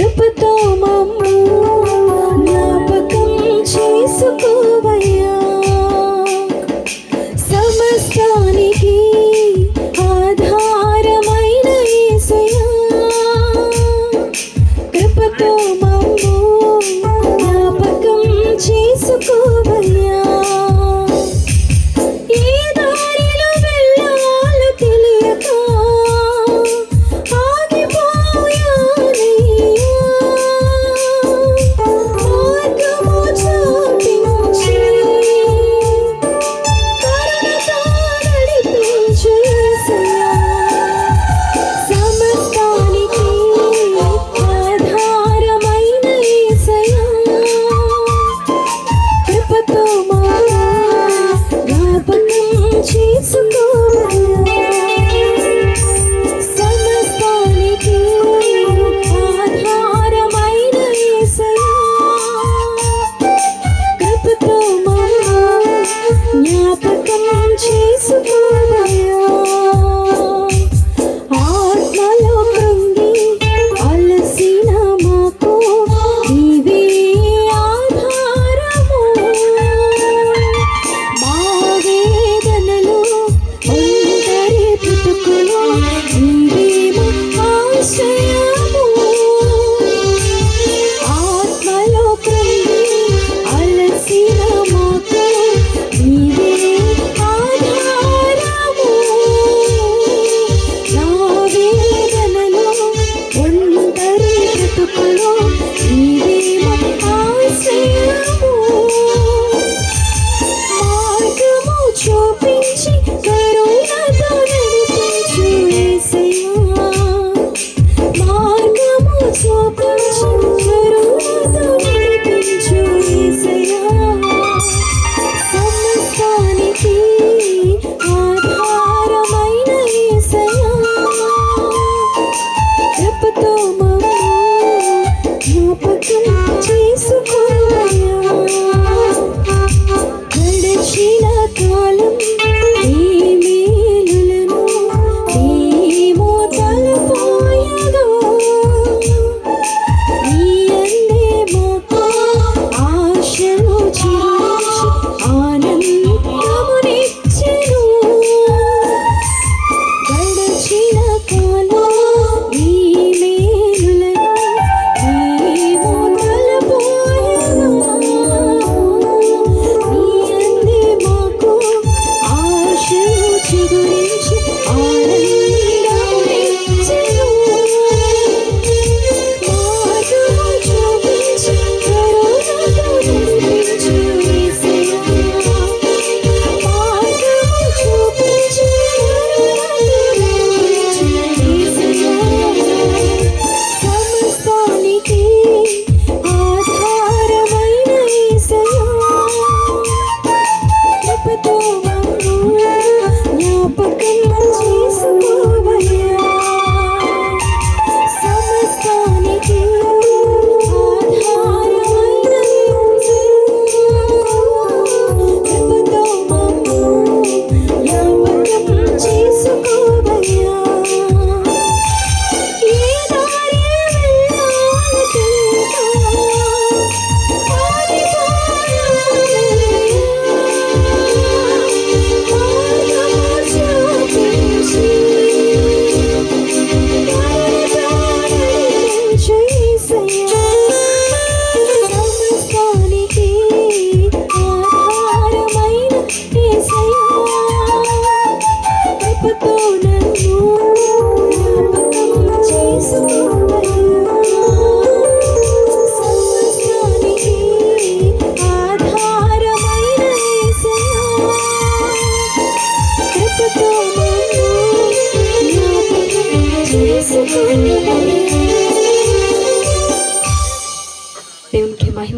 కృపతో మమ్ము జ్ఞాపకం చేసుకు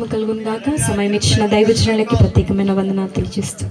కలుగును గాక సమయం ఇచ్చిన దైవజనులకి ప్రత్యేకమైన వందనాలు తెలియజేస్తూ